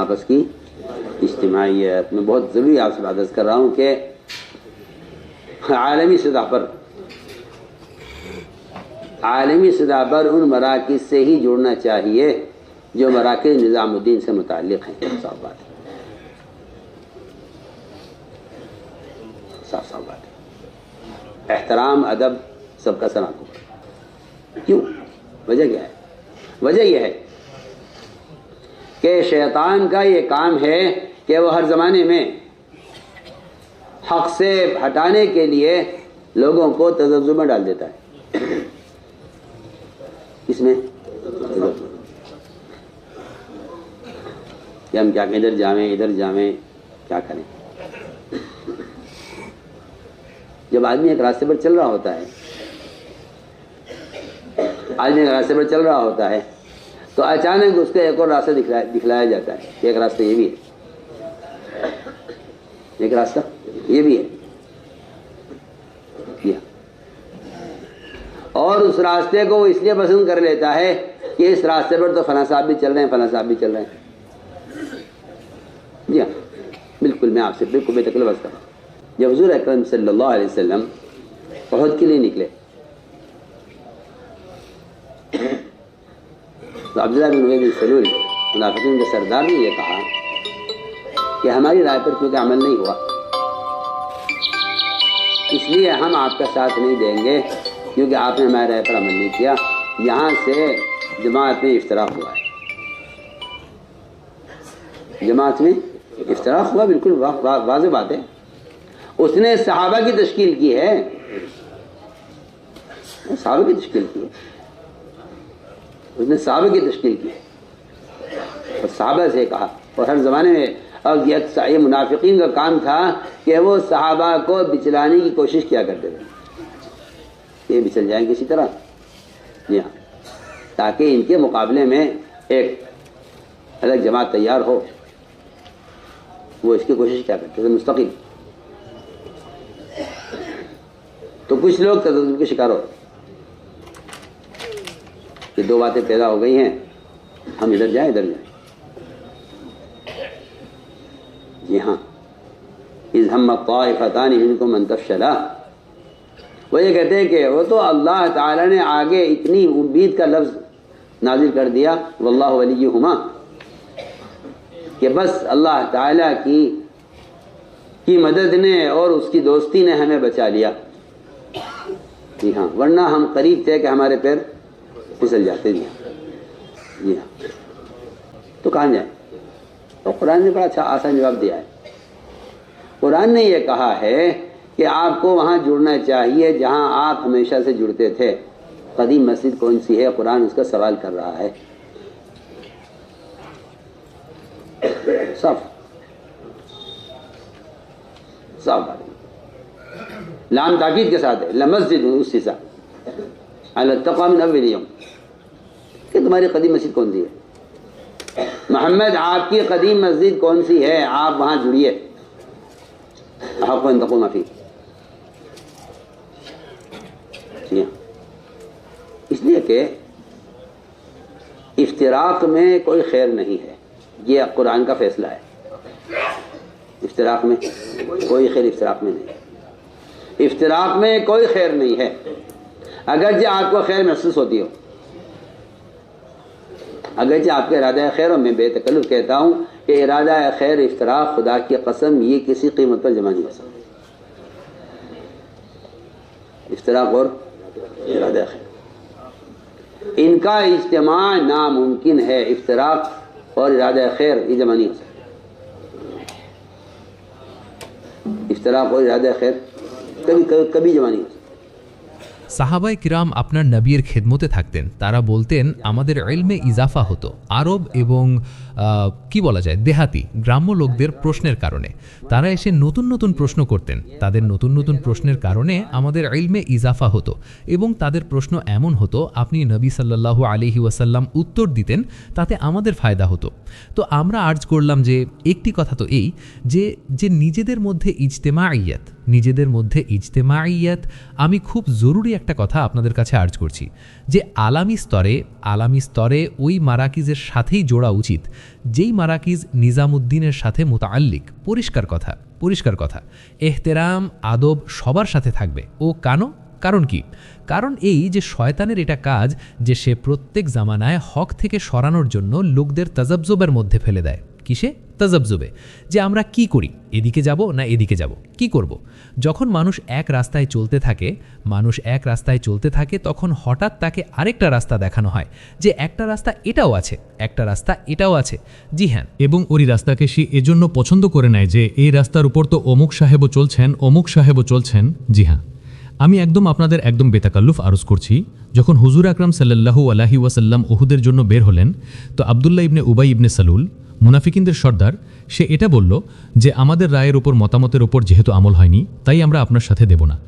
آپس کی اجتماعیت میں بہت ضروری آپ سے بات کر رہا ہوں کہ عالمی سطح پر، عالمی سطح پر ان مراکز سے ہی جڑنا چاہیے جو مراکز نظام الدین سے متعلق ہیں۔ صاف صاف بات ہے۔ صاف صاف بات ہے۔ احترام، ادب، سب کا سلام کو کیوں؟ وجہ کیا ہے؟ وجہ یہ ہے کہ شیطان کا یہ کام ہے کہ وہ ہر زمانے میں حق سے ہٹانے کے لیے لوگوں کو تجزب میں ڈال دیتا ہے۔ اس میں کہ ہم کیا ادھر جامیں ادھر جامیں، کیا کریں؟ جب آدمی ایک راستے پر چل رہا ہوتا ہے، آدمی ایک راستے پر چل رہا ہوتا ہے تو اچانک اس کو ایک اور راستہ دکھلایا دکھلایا جاتا ہے۔ ایک راستہ یہ بھی ہے۔ ایک راستہ یہ بھی ہے۔ اور اس راستے کو وہ اس لیے پسند کر لیتا ہے کہ اس راستے پر تو فلاں صاحب بھی چل رہے ہیں، فلاں صاحب بھی چل رہے ہیں۔ جی ہاں۔ بالکل میں آپ سے بالکل بے تکلف ہوں۔ جب حضور اکرم صلی اللہ علیہ وسلم بہت کے لیے نکلے تو عبداللہ بن عبید بن سلول منافقین کے سردار نے یہ کہا کہ ہماری رائے پر کیونکہ عمل نہیں ہوا۔ اس لیے ہم آپ کا ساتھ نہیں دیں گے کیونکہ آپ نے ہماری رائے پر عمل نہیں کیا۔ یہاں سے جماعت میں افطراک ہوا ہے۔ جماعت میں افطراک ہوا، بالکل واضح بات ہے۔ اس نے صحابہ کی تشکیل کی ہے۔ صحابہ کی تشکیل کی ہے۔ اس نے صحابہ کی تشکیل کی۔ اور صحابہ سے کہا، اور ہر زمانے میں اور یہ منافقین کا کام تھا کہ وہ صحابہ کو بچلانے کی کوشش کیا کرتے تھے۔ یہ بچل جائیں کسی طرح۔ جی ہاں۔ تاکہ ان کے مقابلے میں ایک الگ جماعت تیار ہو۔ وہ اس کی کوشش کیا کرتے تھے، مستقل۔ تو کچھ لوگ تجربے کے شکار ہوتے کہ دو باتیں پیدا ہو گئی ہیں، ہم ادھر جائیں ادھر جائیں۔ جی ہاں۔ از ہم طائفتان ان کو منتف شدہ وہ یہ کہتے ہیں کہ وہ تو اللہ تعالیٰ نے آگے اتنی امید کا لفظ نازل کر دیا، واللہ اللہ ہما کہ بس اللہ تعالیٰ کی کی مدد نے اور اس کی دوستی نے ہمیں بچا لیا۔ جی ہاں۔ ورنہ ہم قریب تھے کہ ہمارے پیر پھسل جاتے جی ہاں جی ہاں تو کہاں جائیں تو قرآن نے بڑا اچھا آسان جواب دیا ہے قرآن نے یہ کہا ہے کہ آپ کو وہاں جڑنا چاہیے جہاں آپ ہمیشہ سے جڑتے تھے قدیم مسجد کون سی ہے قرآن اس کا سوال کر رہا ہے صف صف لام تاکید کے ساتھ ہے لمسجد اسی ساتھ اللہ تقام نبی کہ تمہاری قدیم مسجد کون سی ہے؟ محمد، آپ کی قدیم مسجد کون سی ہے؟ آپ وہاں جڑیے۔ آپ کو انتقو معافی۔ جی ہاں۔ اس لیے کہ افتراق میں کوئی خیر نہیں ہے۔ یہ قرآن کا فیصلہ ہے۔ افتراق میں کوئی خیر افتراق میں نہیں۔ افتراق میں کوئی خیر نہیں ہے۔ اگر جی آپ کو خیر محسوس ہوتی ہو۔ اگرچہ آپ کے ارادہ خیر اور میں بے تکلف کہتا ہوں کہ ارادہ خیر اشتراک خدا کی قسم یہ کسی قیمت پر جمع نہیں ہو سکتا۔ اشتراک اور ارادہ خیر۔ ان کا اجتماع ناممکن ہے اشتراک اور ارادہ خیر یہ جمع نہیں ہو سکتا۔ اشتراک اور ارادہ خیر کبھی کبھی جمع نہیں ہو سکتا۔ সাহাবাই কিরাম আপনার নবীর খেদমতে থাকতেন। তারা বলতেন আমাদের এলমে ইজাফা হতো। আরব এবং কি বলা যায়, দেহাতি, গ্রাম্য লোকদের প্রশ্নের কারণে। তারা এসে নতুন নতুন প্রশ্ন করতেন। তাদের নতুন নতুন প্রশ্নের কারণে আমাদের এলমে ইজাফা হতো এবং তাদের প্রশ্ন এমন হতো, আপনি নবী সাল্লাল্লাহু আলিহি ওয়াসাল্লাম উত্তর দিতেন, তাতে আমাদের ফায়দা হতো। তো আমরা আর্জ করলাম যে, একটি কথা তো এই, যে যে নিজেদের মধ্যে ইজতেমাইয়াত নিজেদের মধ্যে ইজতেমাইয়াত আমি খুব জরুরি একটা কথা আপনাদের কাছে আর্জ করছি। যে আলামী স্তরে আলামী স্তরে ওই মারাকিজের সাথেই জোড়া উচিত। যেই মারাকিজ নিজামুদ্দিনের সাথে মোতাল্লিক পরিষ্কার কথা পরিষ্কার কথা। এহতেরাম, আদব সবার সাথে থাকবে। ও কানো? কারণ কি? কারণ এই যে শয়তানের এটা কাজ যে সে প্রত্যেক জামানায় হক থেকে সরানোর জন্য লোকদের তাজাবজবের মধ্যে ফেলে দেয়। কিসে? তাজাবজবে যে আমরা কি করি? এদিকে যাব না এদিকে যাব? কি করব। যখন মানুষ এক রাস্তায় চলতে থাকে, মানুষ এক রাস্তায় চলতে থাকে, তখন হঠাৎ তাকে আরেকটা রাস্তা দেখানো হয় যে একটা রাস্তা এটাও আছে, একটা রাস্তা এটাও আছে। জি হ্যাঁ। এবং ওই রাস্তাকে সে এজন্য পছন্দ করে নেয় যে এই রাস্তার উপর তো অমুক সাহেবও চলছেন, অমুক সাহেবও চলছেন। জি হ্যাঁ। আমি একদম আপনাদের একদম বেতাকাল্লুফ আরজ করছি। যখন হুজুর আকরাম সাল্লাল্লাহু আলাহি ওয়াসাল্লাম ওহুদের জন্য বের হলেন, তো আবদুল্লাহ ইবনে উবাই ইবনে সালুল মুনাফিকিনদের সর্দার, সে এটা বলল যে আমাদের রায়ের ওপর মতামতের ওপর যেহেতু আমল হয়নি, তাই আমরা আপনার সাথে দেব না।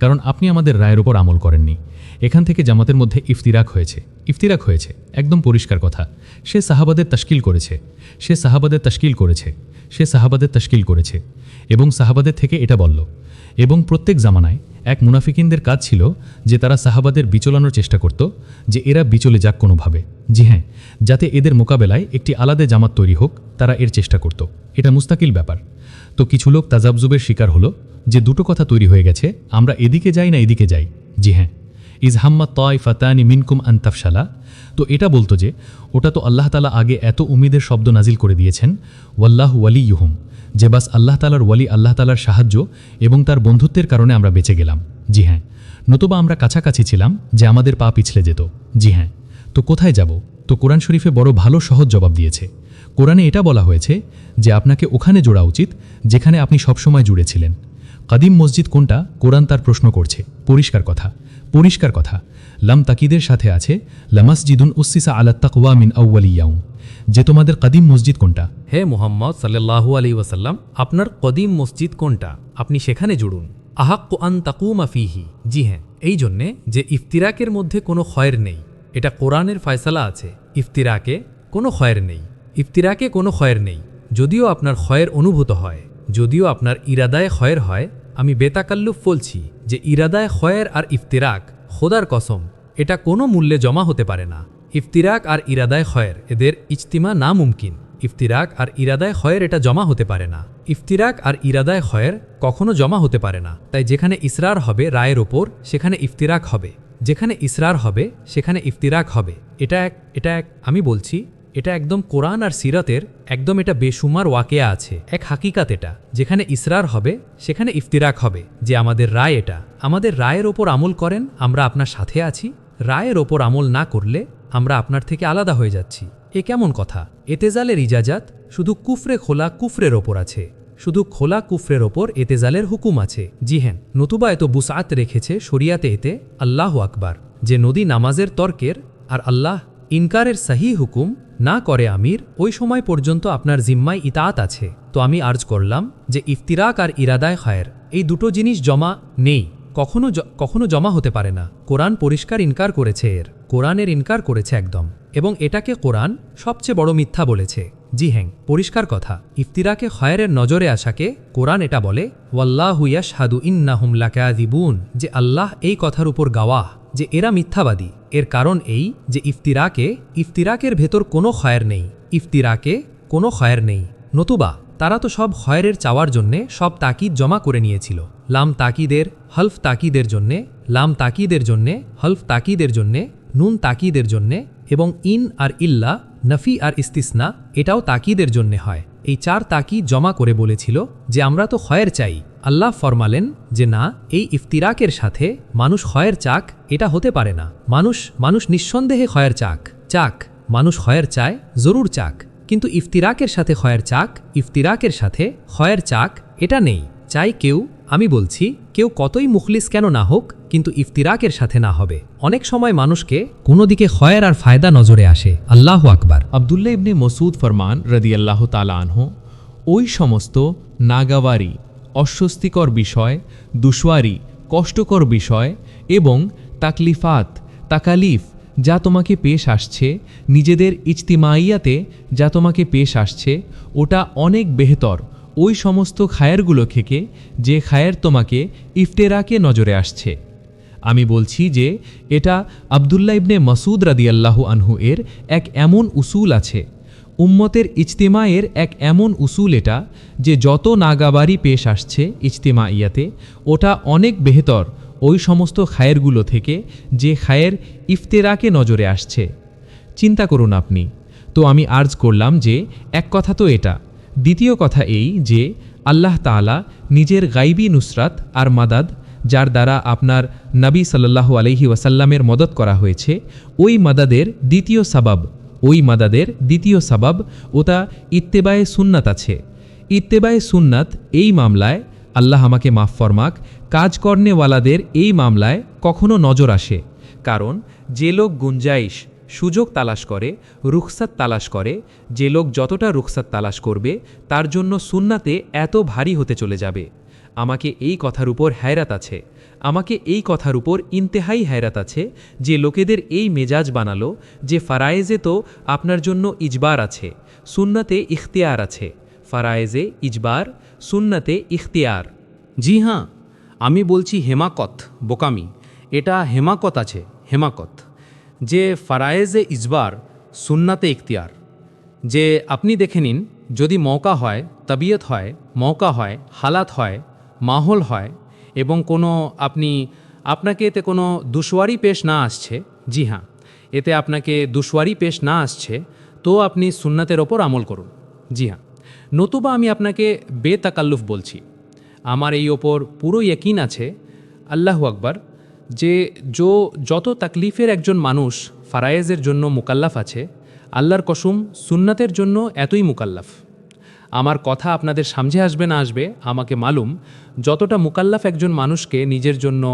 কারণ আপনি আমাদের রায়ের ওপর আমল করেননি। এখান থেকে জামাতের মধ্যে ইফতিরাক হয়েছে। ইফতিরাক হয়েছে। একদম পরিষ্কার কথা। সে সাহাবাদের তশকিল করেছে। সে সাহাবাদের তশকিল করেছে। সে সাহাবাদের তশকিল করেছে। এবং সাহাবাদের থেকে এটা বলল। এবং প্রত্যেক জামানায় এক মুনাফিকিনদের কাজ ছিল যে তারা সাহাবাদের বিচলানোর চেষ্টা করত, যে এরা বিচলে যাক কোনোভাবে। জি হ্যাঁ যাতে এদের মোকাবেলায় একটি আলাদা জামাত তৈরি হোক, তারা এর চেষ্টা করত। এটা মুস্তাকিল ব্যাপার। তো কিছু লোক তাজাবজুবের শিকার হলো, যে দুটো কথা তৈরি হয়ে গেছে, আমরা এদিকে যাই না এদিকে যাই। জি হ্যাঁ। ইজ হাম্মা তয় ফাতানি মিনকুম আন্তাফশালা তো এটা বলতো যে, ওটা তো আল্লাহ তালা আগে এত উমিদের শব্দ নাজিল করে দিয়েছেন, ওয়াল্লাহ ওয়ালি ইউহুম যে বাস আল্লাহ তালার ওয়ালি, আল্লাহ তালার সাহায্য এবং তার বন্ধুত্বের কারণে আমরা বেঁচে গেলাম। জি হ্যাঁ। নতুবা আমরা কাছাকাছি ছিলাম যে আমাদের পা পিছলে যেত। জি হ্যাঁ। তো কোথায় যাব? তো কোরআন শরীফে বড় ভালো সহজ জবাব দিয়েছে। কোরআনে এটা বলা হয়েছে যে, আপনাকে ওখানে জোড়া উচিত যেখানে আপনি সবসময় জুড়েছিলেন কাদিম মসজিদ কোনটা? কোরআন তার প্রশ্ন করছে। পরিষ্কার কথা। পরিষ্কার কথা। লাম তাকিদের সাথে আছে, লামাসজিদুন উসিসা আলা তাকওয়া মিন আউ্বালিয়াউম যে তোমাদের কদিম মসজিদ কোনটা? হে মোহাম্মদ সাল্লাহু আলী ওয়াসাল্লাম, আপনার কদিম মসজিদ কোনটা? আপনি সেখানে জুড়ুন। আহাক্ক আন তাকুমা ফিহি। জি হ্যাঁ এই জন্যে যে ইফতিরাকের মধ্যে কোনো ক্ষয়ের নেই। এটা কোরআনের ফয়সালা আছে, ইফতিরাকে কোনো ক্ষয়ের নেই। ইফতিরাকে কোনো ক্ষয়ের নেই, যদিও আপনার ক্ষয়ের অনুভূত হয়, যদিও আপনার ইরাদায় ক্ষয়ের হয় আমি বেতাকাল্লুফ বলছি যে ইরাদায় ক্ষয়ের আর ইফতিরাক, খোদার কসম, এটা কোনো মূল্যে জমা হতে পারে না। ইফতিরাক আর ইরাদায় ক্ষয়ের এদের ইজতিমা না মুমকিন ইফতিরাক আর ইরাদায় ক্ষয়ের এটা জমা হতে পারে না। ইফতিরাক আর ইরাদায় ক্ষয়ের কখনো জমা হতে পারে না। তাই যেখানে ইসরার হবে রায়ের ওপর, সেখানে ইফতিরাক হবে। যেখানে ইসরার হবে, সেখানে ইফতিরাক হবে। এটা এক এটা এক, আমি বলছি এটা একদম কোরআন আর সিরাতের একদম এটা বেসুমার ওয়াকেয়া আছে। এক হাকিকাত এটা, যেখানে ইসরার হবে, সেখানে ইফতিরাক হবে, যে আমাদের রায় এটা। আমাদের রায়ের ওপর আমল করেন, আমরা আপনার সাথে আছি। রায়ের ওপর আমল না করলে আমরা আপনার থেকে আলাদা হয়ে যাচ্ছি। এ কেমন কথা? এতেজালের ইজাজাত শুধু কুফরে খোলা কুফরের ওপর আছে। শুধু খোলা কুফরের ওপর এতেজালের হুকুম আছে। জি হ্যাঁ নতুবা এত বুসাত রেখেছে শরিয়াতে এতে আল্লাহ আকবার। যে নদী নামাজের তর্কের আর আল্লাহ ইনকারের সাহি হুকুম না করে আমির, ওই সময় পর্যন্ত আপনার জিম্মায় ইতাত আছে। তো আমি আর্জ করলাম যে ইফতিরাক আর ইরাদায় খায়ের, এই দুটো জিনিস জমা নেই, কখনো কখনো জমা হতে পারে না। কোরআন পরিষ্কার ইনকার করেছে এর, কোরআনের ইনকার করেছে একদম। এবং এটাকে কোরআন সবচেয়ে বড় মিথ্যা বলেছে। জি হ্যাঁ পরিষ্কার কথা। ইফতিরাকে খয়েরের নজরে আসাকে কোরআন এটা বলে, ওয়াল্লাহু ইয়াশহাদু ইন্নাহুম লাকাযিবুন যে আল্লাহ এই কথার উপর গাওয়াহ। যে এরা মিথ্যাবাদী। এর কারণ এই যে ইফতিরাকে, ইফতিরাকের ভেতর কোনো খয়ের নেই। ইফতিরাকে কোনো খয়ের নেই। নতুবা, তারা তো সব খয়েরের চাওয়ার জন্যে সব তাকিদ জমা করে নিয়েছিল। লাম তাকিদের, হলফ তাকিদের জন্যে, লাম তাকিদের জন্যে, হলফ তাকিদের জন্যে, নুন তাকিদের জন্যে এবং ইন আর ইল্লা, নফি আর ইস্তিসনা এটাও তাকিদের জন্যে হয়। এই চার তাকিদ জমা করে বলেছিল যে আমরা তো খয়ের চাই। আল্লাহ ফরমালেন যে না, এই ইফতিরাকের সাথে মানুষ হয়ের চাক, এটা হতে পারে না। মানুষ মানুষ নিঃসন্দেহে হয়ের চাক। চাক, মানুষ হয়ের চায়, জরুর চাক। কিন্তু ইফতিরাকের সাথে হয়ের চাক, ইফতিরাকের সাথে খয়ের চাক, এটা নেই। চাই কেউ, আমি বলছি, কেউ কতই মুখলিস কেন না হোক, কিন্তু ইফতিরাকের সাথে না হবে। অনেক সময় মানুষকে কোনো দিকে হয়ের আর ফায়দা নজরে আসে। আল্লাহ আকবার। আবদুল্লাহ ইবনে মসুদ ফরমান রদিয়াল্লাহ তালা আনহ, ওই সমস্ত নাগাওয়ারি অস্বস্তিকর বিষয়, দুশোয়ারি, কষ্টকর বিষয় এবং তাকলিফাত, তাকালিফ, যা তোমাকে পেশ আসছে, নিজেদের ইজতিমাইয়াতে যা তোমাকে পেশ আসছে, ওটা অনেক বেহতর। ওই সমস্ত খায়েরগুলো থেকে যে খায়ের তোমাকে ইফতেরাকে নজরে আসছে। আমি বলছি যে, এটা আবদুল্লাহ ইবনে মাসুদ রাদিয়াল্লাহু আনহু এর এক এমন উসুল আছে। উম্মতের ইজতেমায়ের এক এমন উসুল এটা যে যত নাগাবারি পেশ আসছে ইজতেমা ইয়াতে ওটা অনেক বেহতর ওই সমস্ত খায়েরগুলো থেকে যে খায়ের ইফতেরাকে নজরে আসছে। চিন্তা করুন আপনি। তো আমি আর্জ করলাম যে এক কথা তো এটা। দ্বিতীয় কথা এই যে আল্লাহ তাআলা নিজের গাইবী নুসরাত আর মাদাদ, যার দ্বারা আপনার নবী সাল্লাল্লাহু আলহি ওয়াসাল্লামের মদত করা হয়েছে, ওই মাদাদের দ্বিতীয় সাবাব ওই মাদাদের দ্বিতীয় সাবাব ওটা ইত্তেবায়ে সুন্নাত আছে। ইত্তেবায়ে সুন্নাত এই মামলায় আল্লাহ আমাকে মাফ ফরমাক কাজ কর্নেওয়ালাদের এই মামলায় কখনো নজর আসে। কারণ যে লোক গুঞ্জাইশ, সুযোগ তালাশ করে, রুখসাত তালাশ করে, যে লোক যতটা রুখসাত তালাশ করবে, তার জন্য সুন্নাতে এত ভারী হতে চলে যাবে। আমাকে এই কথার উপর হায়রাত আছে। আমাকে এই কথার উপর ইন্তেহাই হায়রাত আছে যে লোকেদের এই মেজাজ বানালো যে ফারায়েজে তো আপনার জন্য ইজবার আছে, সুন্নাতে ইখতিয়ার আছে। ফারায়েজে ইজবার, সুন্নাতে ইখতিয়ার। জি হ্যাঁ আমি বলছি হেমাকত, বোকামি। এটা হেমাকত আছে, হেমাকত। যে ফারায়েজে ইজবার, সুন্নাতে ইখতিয়ার। যে আপনি দেখে নিন, যদি মৌকা হয়, তবিয়ত হয় মৌকা হয়, হালাত হয় মাহল হয় এবং কোনো আপনি, আপনাকে এতে কোনো দুশোয়ারি পেশ না আসছে, জি হ্যাঁ এতে আপনাকে দুশোয়ারি পেশ না আসছে, তো আপনি সুন্নাতের ওপর আমল করুন, জি হ্যাঁ। নতুবা আমি আপনাকে বেতাকাল্লুফ বলছি, আমার এই ওপর পুরো ইয়কিন আছে, আল্লাহ আকবার, যে যো, যত তাকলিফের একজন মানুষ ফারায়েজের জন্য মুকাল্লাফ আছে, আল্লাহর কসুম সুন্নাতের জন্য এতই মুকাল্লাফ। আমার কথা আপনাদের সামঝে আসবে না আসবে, আমাকে মালুম, যতটা মুকাল্লাফ একজন মানুষকে নিজের জন্য,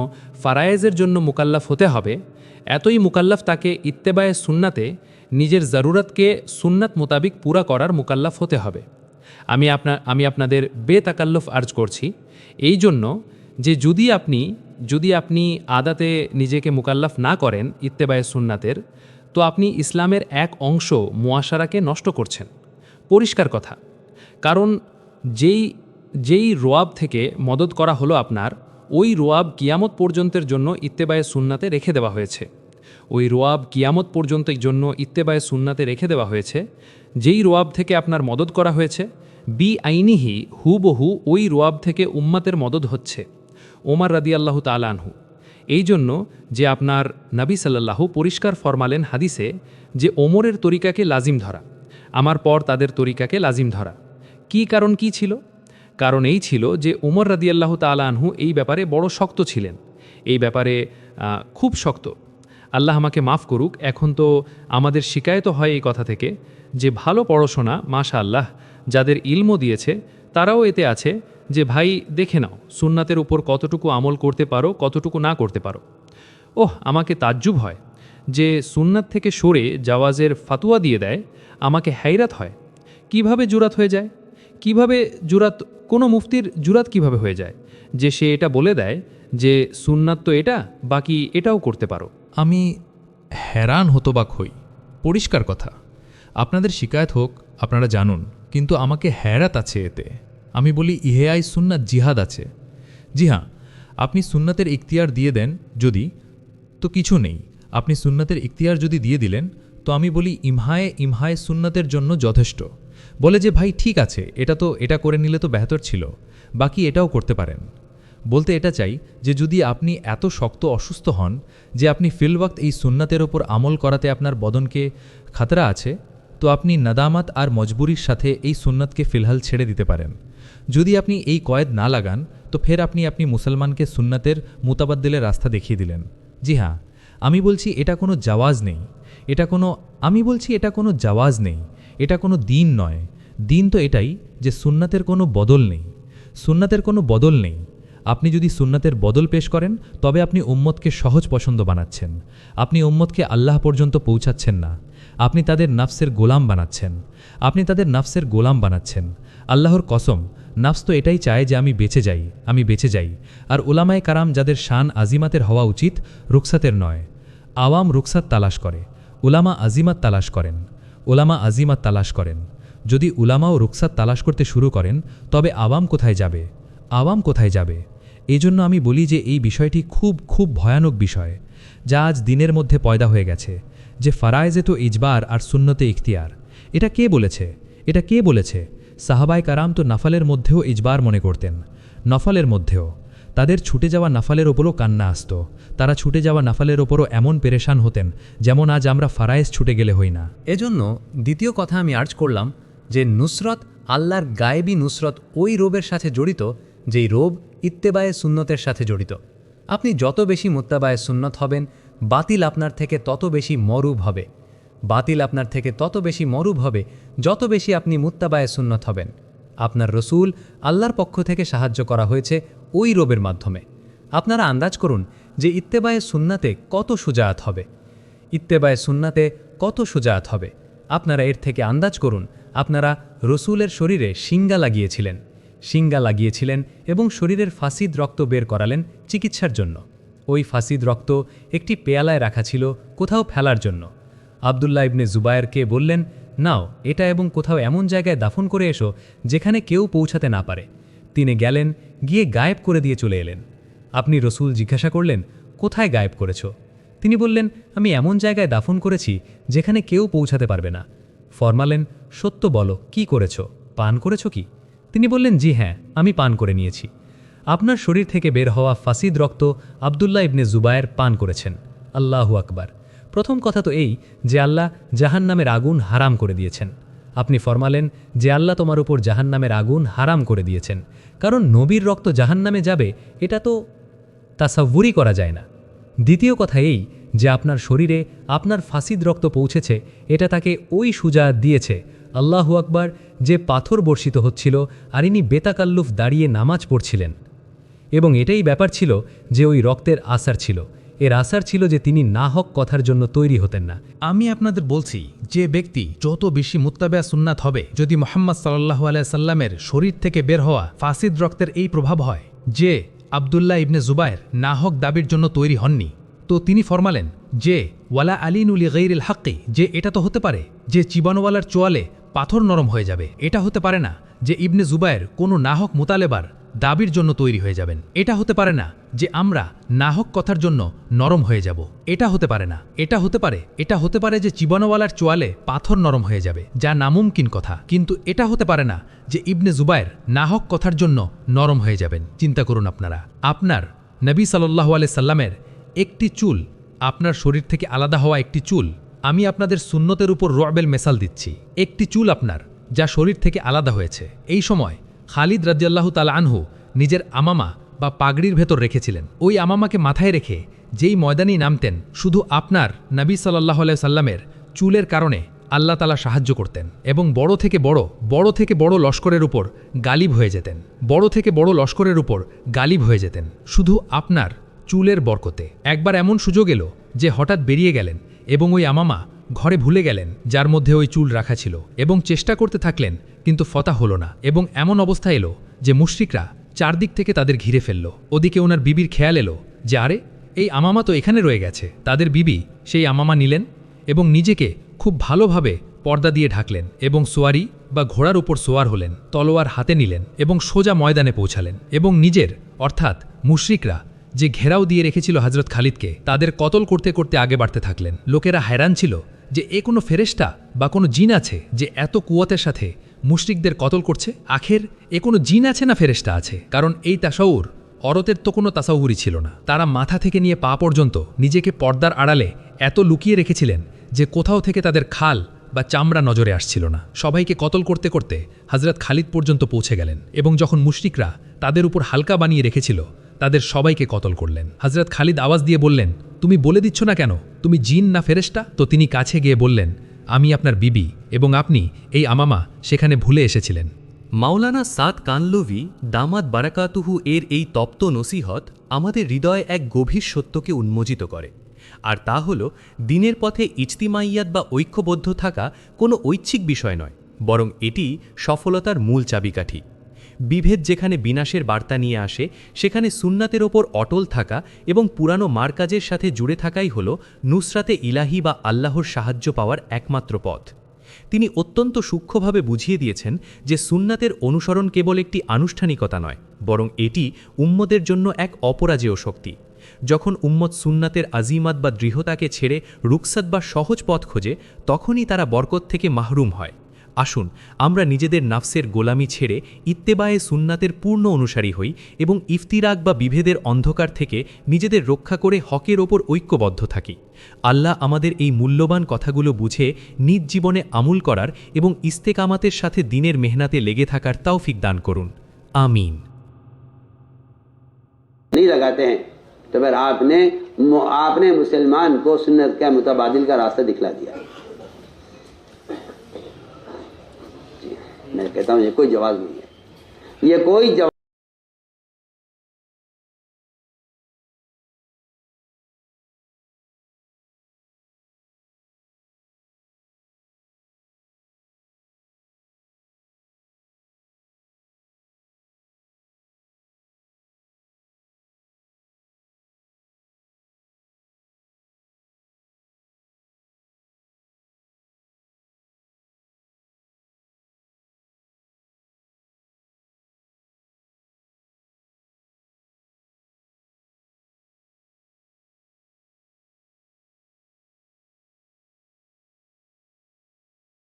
ফারায়েজের জন্য মুকাল্লাফ হতে হবে, এতই মুকাল্লাফ তাকে ইত্তেবায়ে সুন্নাতে, নিজের জরুরতকে সুন্নাত মোতাবিক পুরা করার মুকাল্লাফ হতে হবে। আমি আপনার আমি আপনাদের বেতাকাল্লুফ আর্জ করছি, এই জন্য যে যদি আপনি যদি আপনি আদাতে নিজেকে মুকাল্লাফ না করেন ইত্তেবায়ে সুন্নাতের, তো আপনি ইসলামের এক অংশ মুয়াশারাকে নষ্ট করছেন। পরিষ্কার কথা। কারণ যেই যেই রোয়াব থেকে মদত করা হলো আপনার, ওই রোয়াব কিয়ামত পর্যন্তের জন্য ইত্তেবায়ে সুন্নাতে রেখে দেওয়া হয়েছে। ওই রোয়াব কিয়ামত পর্যন্তের জন্য ইত্তেবায়ে সুন্নাতে রেখে দেওয়া হয়েছে। যেই রোয়াব থেকে আপনার মদত করা হয়েছে বি আইনিহি হুবহু ওই রোয়াব থেকে উম্মাতের মদত হচ্ছে। ওমর রাদি আল্লাহ তালানহু এই জন্য যে আপনার নবী সাল্লাল্লাহু পরিষ্কার ফরমালেন হাদিসে যে ওমরের তরিকাকে লাজিম ধরা, আমার পর তাদের তরিকাকে লাজিম ধরা। কি কারণ কি ছিল? কারণ এই ছিল যে উমর রাদিয়াল্লাহু তালানহু এই ব্যাপারে বড় শক্ত ছিলেন। এই ব্যাপারে খুব শক্ত। আল্লাহ আমাকে মাফ করুক, এখন তো আমাদের শিকায়ত হয় এই কথা থেকে যে ভালো পড়াশোনা মাশা আল্লাহ যাদের ইলমও দিয়েছে, তারাও এতে আছে যে, ভাই, দেখে নাও, সুন্নাতের উপর কতটুকু আমল করতে পারো, কতটুকু না করতে পারো। ওহ, আমাকে তাজ্জুব হয় যে, সুন্নাত থেকে সরে জাওয়াজের ফাতুয়া দিয়ে দেয়, আমাকে হাইরাত হয়। কীভাবে জুরাত হয়ে যায়? কীভাবে জুরাত, কোনো মুফতির জুরাত কীভাবে হয়ে যায়? যে সে এটা বলে দেয় যে সুন্নাত তো এটা, বাকি এটাও করতে পারো। আমি হ্যারান, হতবাক হই। পরিষ্কার কথা। আপনাদের শিকায়ত হোক, আপনারা জানুন, কিন্তু আমাকে হ্যারাত আছে এতে। আমি বলি ইহেআই সুন্নাত, জিহাদ আছে। জি হ্যাঁ আপনি সুন্নাতের ইখতিয়ার দিয়ে দেন যদি, তো কিছু নেই। আপনি সুন্নাতের ইখতিয়ার যদি দিয়ে দিলেন, তো আমি বলি, ইমহায়ে ইমহায়ে সুন্নাতের জন্য যথেষ্ট। বলে যে, ভাই, ঠিক আছে, এটা তো, এটা করে নিলে তো বেহতর ছিল, বাকি এটাও করতে পারেন। বলতে এটা চাই যে, যদি আপনি এত শক্ত অসুস্থ হন যে, আপনি ফিলওয়াক্ত এই সুন্নাতের ওপর আমল করাতে আপনার বদনকে খাতরা আছে, তো আপনি নাদামাত আর মজবুরির সাথে এই সুন্নাতকে ফিলহাল ছেড়ে দিতে পারেন। যদি আপনি এই কয়েদ না লাগান, তো ফের আপনি আপনি মুসলমানকে সুন্নাতের মুতাবাদ্দিলের রাস্তা দেখিয়ে দিলেন। জি হ্যাঁ আমি বলছি এটা কোনো জাওয়াজ নেই, এটা কোনো, আমি বলছি এটা কোনো জাওয়াজ নেই। এটা কোনো দিন নয়। দিন তো এটাই যে সুন্নাতের কোনো বদল নেই। সুন্নাতের কোনো বদল নেই। আপনি যদি সুন্নাতের বদল পেশ করেন, তবে আপনি উম্মতকে সহজ পছন্দ বানাচ্ছেন। আপনি উম্মতকে আল্লাহ পর্যন্ত পৌঁছাচ্ছেন না। আপনি তাদের নাফসের গোলাম বানাচ্ছেন। আপনি তাদের নাফসের গোলাম বানাচ্ছেন। আল্লাহর কসম, নাফস তো এটাই চায় যে আমি বেঁচে যাই, আমি বেঁচে যাই। আর ওলামায় কারাম যাদের শান আজিমাতের হওয়া উচিত রুকসাতের নয়। আওয়াম রুকসাত তালাশ করে। উলামা আজিমাত তালাশ করেন। ওলামা আজিমাত তালাশ করেন। যদি উলামাও রুকসাত তালাশ করতে শুরু করেন, তবে আওয়াম কোথায় যাবে? আওয়াম কোথায় যাবে? এই জন্য আমি বলি যে এই বিষয়টি খুব খুব ভয়ানক বিষয়, যা আজ দিনের মধ্যে পয়দা হয়ে গেছে, যে ফারায়েজে তো ইজবার আর সুন্নতে ইখতিয়ার। এটা কে বলেছে? এটা কে বলেছে? সাহাবায় কারাম তো নাফালের মধ্যেও ইজবার মনে করতেন। নফলের মধ্যেও। তাদের ছুটে যাওয়া নাফালের ওপরও কান্না আসত। তারা ছুটে যাওয়া নাফালের ওপরও এমন পেরেশান হতেন, যেমন আজ আমরা ফারায়েস ছুটে গেলে হই না। এজন্য দ্বিতীয় কথা আমি আর্জ করলাম যে নুসরত আল্লাহর গায়েবী নুসরত ওই রোবের সাথে জড়িত, যেই রোব ইত্তেবায়ে সুন্নতের সাথে জড়িত। আপনি যত বেশি মুত্তাবায়ে সুন্নত হবেন, বাতিল আপনার থেকে তত বেশি মরুব হবে। বাতিল আপনার থেকে তত বেশি মরুব হবে, যত বেশি আপনি মুত্তাবায়ে সুন্নত হবেন। আপনার রসুল আল্লাহর পক্ষ থেকে সাহায্য করা হয়েছে ওই রোবের মাধ্যমে। আপনারা আন্দাজ করুন যে ইত্তেবায়ে সুন্নাতে কত সুজায়াত হবে। ইত্তেবায়ে সুন্নাতে কত সুজায়াত হবে। আপনারা এর থেকে আন্দাজ করুন, আপনারা রসুলের শরীরে শিঙ্গা লাগিয়েছিলেন। শিঙ্গা লাগিয়েছিলেন এবং শরীরের ফাসিদ রক্ত বের করালেন চিকিৎসার জন্য। ওই ফাসিদ রক্ত একটি পেয়ালায় রাখা ছিল কোথাও ফেলার জন্য। আবদুল্লাহ ইবনে জুবায়েরকে বললেন, নাও, এটা এবং কোথাও এমন জায়গায় দাফন করে এসো যেখানে কেউ পৌঁছাতে না পারে। তিনি গেলেন, গিয়ে গায়েব করে দিয়ে চলে এলেন। আপনি রসুল জিজ্ঞাসা করলেন, কোথায় গায়েব করেছ? তিনি বললেন, আমি এমন জায়গায় দাফন করেছি যেখানে কেউ পৌঁছাতে পারবে না। ফরমালেন, সত্য বলো, কি করেছ? পান করেছ কি? তিনি বললেন, জি হ্যাঁ আমি পান করে নিয়েছি। আপনার শরীর থেকে বের হওয়া ফাসিদ রক্ত আবদুল্লাহ ইবনে জুবায়ের পান করেছেন। আল্লাহু আকবার। প্রথম কথা তো এই যে আল্লাহ জাহান নামের আগুন হারাম করে দিয়েছেন। আপনি ফরমালেন যে আল্লাহ তোমার উপর জাহান নামের আগুন হারাম করে দিয়েছেন। কারণ নবীর রক্ত জাহান নামে যাবে, এটা তো তাসাব্বুরই করা যায় না। দ্বিতীয় কথা এই যে আপনার শরীরে আপনার ফাসিদ রক্ত পৌঁছেছে, এটা তাকে ওই সুজা দিয়েছে। আল্লাহু আকবার, যে পাথর বর্ষিত হচ্ছিল আর ইনি বেতাকাল্লুফ দাঁড়িয়ে নামাজ পড়ছিলেন। এবং এটাই ব্যাপার ছিল যে ওই রক্তের আসার ছিল। এর আসার ছিল যে তিনি না হক কথার জন্য তৈরি হতেন না। আমি আপনাদের বলছি, যে ব্যক্তি যত বেশি মুত্তাবেয়া সুন্নাত হবে, যদি মোহাম্মদ সাল্লাহ সাল্লামের শরীর থেকে বের হওয়া ফাসিদ রক্তের এই প্রভাব হয়, যে আবদুল্লাহ ইবনে জুবায়ের নাহক দাবির জন্য তৈরি হননি, তো তিনি ফরমালেন, যে ওয়ালা আলিনুলি গৈরিল হাক্কি, যে এটা তো হতে পারে, যে চিবানোওয়ালার চোয়ালে পাথর নরম হয়ে যাবে। এটা হতে পারে না, যে ইবনে জুবায়ের কোনো নাহক মোতালেবার দাবির জন্য তৈরি হয়ে যাবেন। এটা হতে পারে না যে আমরা নাহক কথার জন্য নরম হয়ে যাব। এটা হতে পারে না। এটা হতে পারে। এটা হতে পারে যে চিবানোওয়ালার চোয়ালে পাথর নরম হয়ে যাবে, যা নামুমকিন কথা। কিন্তু এটা হতে পারে না যে ইবনে জুবায়ের নাহক কথার জন্য নরম হয়ে যাবেন। চিন্তা করুন আপনারা। আপনার নবী সাল্লাহ আলাই সাল্লামের একটি চুল, আপনার শরীর থেকে আলাদা হওয়া একটি চুল, আমি আপনাদের সুন্নতের উপর রবেল মেসাল দিচ্ছি। একটি চুল আপনার, যা শরীর থেকে আলাদা হয়েছে। এই সময় খালিদ রাজিয়াল্লাহ তাল আনহু নিজের আমামা বা পাগড়ির ভেতর রেখেছিলেন। ওই আমামাকে মাথায় রেখে যেই ময়দানেই নামতেন, শুধু আপনার নবী সাল্লাহ সাল্লামের চুলের কারণে আল্লাহ তালা সাহায্য করতেন এবং বড় থেকে বড় বড় থেকে বড় লস্করের উপর গালিব হয়ে যেতেন। বড় থেকে বড় লস্করের উপর গালিব হয়ে যেতেন। শুধু আপনার চুলের বরকতে। একবার এমন সুযোগ এলো যে হঠাৎ বেরিয়ে গেলেন এবং ওই আমামা ঘরে ভুলে গেলেন, যার মধ্যে ওই চুল রাখা ছিল এবং চেষ্টা করতে থাকলেন কিন্তু ফতা হলো না এবং এমন অবস্থা এলো যে মুশ্রিকরা চারদিক থেকে তাদের ঘিরে ফেলল। ওদিকে ওনার বিবির খেয়াল এলো যে, আরে, এই আমামা তো এখানে রয়ে গেছে। তাদের বিবি সেই আমামা নিলেন এবং নিজেকে খুব ভালোভাবে পর্দা দিয়ে ঢাকলেন এবং সোয়ারি বা ঘোড়ার উপর সোয়ার হলেন, তলোয়ার হাতে নিলেন এবং সোজা ময়দানে পৌঁছালেন এবং নিজের, অর্থাৎ মুশ্রিকরা, যে ঘেরাও দিয়ে রেখেছিল হজরত খালিদকে, তাদের কতল করতে করতে আগে বাড়তে থাকলেন। লোকেরা হয়রান ছিল যে, এ কোনো ফেরেস্টা বা কোনো জিন আছে যে, এত কুয়াতের সাথে মুশরিকদের কতল করছে? আখের, এ কোনো জিন আছে না ফেরেস্টা আছে? কারণ এই তাসাউর অরতের তো কোনো তাসাউরি ছিল না। তারা মাথা থেকে নিয়ে পা পর্যন্ত নিজেকে পর্দার আড়ালে এত লুকিয়ে রেখেছিলেন যে কোথাও থেকে তাদের খাল বা চামড়া নজরে আসছিল না। সবাইকে কতল করতে করতে হজরত খালিদ পর্যন্ত পৌঁছে গেলেন এবং যখন মুশরিকরা তাদের উপর হালকা বানিয়ে রেখেছিল, তাদের সবাইকে কতল করলেন। হজরত খালিদ আওয়াজ দিয়ে বললেন, তুমি বলে দিচ্ছ না কেন? তুমি জিন না ফেরেস্টা তো তিনি কাছে গিয়ে বললেন আমি আপনার বিবি এবং আপনি এই আমামা সেখানে ভুলে এসেছিলেন। মাওলানা সাদ কানলভি দামাত বারাকাতুহু এর এই তপ্ত নসিহত আমাদের হৃদয়ে এক গভীর সত্যকে উন্মোচিত করে। আর তা হল, দিনের পথে ইজতিমাইয়াত বা ঐক্যবদ্ধ থাকা কোনো ঐচ্ছিক বিষয় নয়, বরং এটি সফলতার মূল চাবিকাঠি। বিভেদ যেখানে বিনাশের বার্তা নিয়ে আসে, সেখানে সুন্নাতের ওপর অটল থাকা এবং পুরানো মারকাজের সাথে জুড়ে থাকাই হল নুসরাতে ইলাহি বা আল্লাহর সাহায্য পাওয়ার একমাত্র পথ। তিনি অত্যন্ত সূক্ষ্মভাবে বুঝিয়ে দিয়েছেন যে সুন্নাতের অনুসরণ কেবল একটি আনুষ্ঠানিকতা নয়, বরং এটি উম্মদের জন্য এক অপরাজেয় শক্তি। যখন উম্মত সুন্নাতের আজিমাত বা দৃঢ়তাকে ছেড়ে রুকসাত বা সহজ পথ খোঁজে, তখনই তারা বরকত থেকে মাহরুম হয়। আসুন আমরা নিজেদের নাফসের গোলামি ছেড়ে ইত্তেবায়ে সুন্নাতের পূর্ণ অনুসারী হই এবং ইফতিরাক বা বিভেদের অন্ধকার থেকে নিজেদের রক্ষা করে হকের ওপর ঐক্যবদ্ধ থাকি আল্লাহ আমাদের এই মূল্যবান কথাগুলো বুঝে নিজ জীবনে আমূল করার এবং ইস্তেকামাতের সাথে দিনের মেহনাতে লেগে থাকার তৌফিক দান করুন আমিন नहीं लगाते हैं तो फिर आपने आपने मुसलमान को सुन्नत का मुतबादिल का रास्ता दिखला दिया میں کہتا ہوں یہ کوئی جواز نہیں ہے۔ یہ کوئی جواز